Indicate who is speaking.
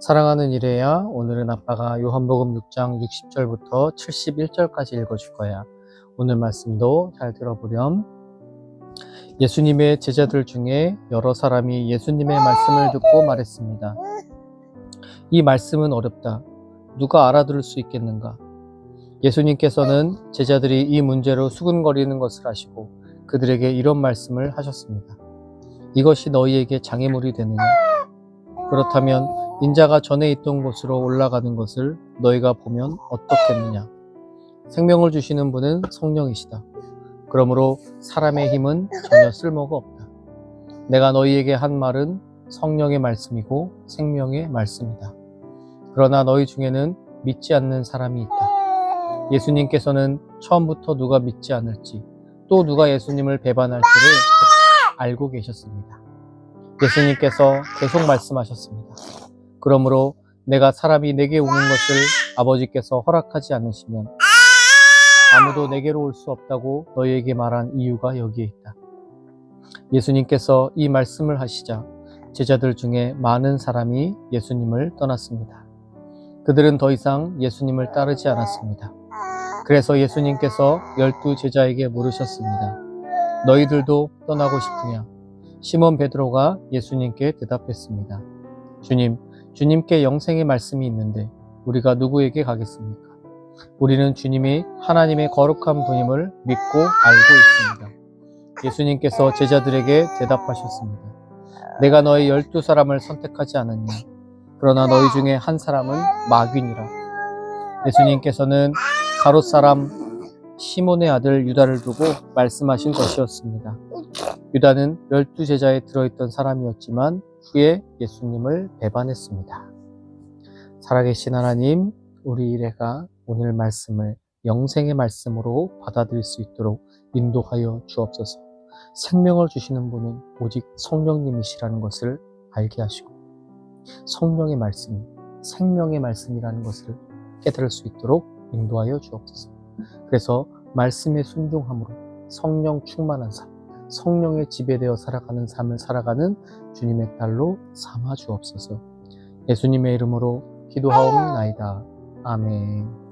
Speaker 1: 사랑하는 이래야 오늘은 아빠가 요한복음 6장 60절부터 71절까지 읽어줄 거야. 오늘 말씀도 잘 들어보렴. 예수님의 제자들 중에 여러 사람이 예수님의 말씀을 듣고 말했습니다. 이 말씀은 어렵다. 누가 알아들을 수 있겠는가? 예수님께서는 제자들이 이 문제로 수근거리는 것을 아시고 그들에게 이런 말씀을 하셨습니다. 이것이 너희에게 장애물이 되느냐? 그렇다면 인자가 전에 있던 곳으로 올라가는 것을 너희가 보면 어떻겠느냐? 생명을 주시는 분은 성령이시다. 그러므로 사람의 힘은 전혀 쓸모가 없다. 내가 너희에게 한 말은 성령의 말씀이고 생명의 말씀이다. 그러나 너희 중에는 믿지 않는 사람이 있다. 예수님께서는 처음부터 누가 믿지 않을지 또 누가 예수님을 배반할지를 알고 계셨습니다. 예수님께서 계속 말씀하셨습니다. 그러므로 내가 사람이 내게 오는 것을 아버지께서 허락하지 않으시면 아무도 내게로 올 수 없다고 너희에게 말한 이유가 여기에 있다. 예수님께서 이 말씀을 하시자 제자들 중에 많은 사람이 예수님을 떠났습니다. 그들은 더 이상 예수님을 따르지 않았습니다. 그래서 예수님께서 열두 제자에게 물으셨습니다. 너희들도 떠나고 싶으냐? 시몬 베드로가 예수님께 대답했습니다. 주님, 주님께 영생의 말씀이 있는데 우리가 누구에게 가겠습니까? 우리는 주님이 하나님의 거룩한 분임을 믿고 알고 있습니다. 예수님께서 제자들에게 대답하셨습니다. 내가 너희 열두 사람을 선택하지 않았냐? 그러나 너희 중에 한 사람은 마귀니라. 예수님께서는 가롯 사람 시몬의 아들 유다를 두고 말씀하신 것이었습니다. 유다는 열두 제자에 들어있던 사람이었지만 후에 예수님을 배반했습니다. 살아계신 하나님, 우리 일회가 오늘 말씀을 영생의 말씀으로 받아들일 수 있도록 인도하여 주옵소서. 생명을 주시는 분은 오직 성령님이시라는 것을 알게 하시고 성령의 말씀이 생명의 말씀이라는 것을 깨달을 수 있도록 인도하여 주옵소서. 그래서 말씀에 순종함으로 성령 충만한 삶, 성령의 지배되어 살아가는 삶을 살아가는 주님의 딸로 삼아 주옵소서. 예수님의 이름으로 기도하옵나이다. 아멘.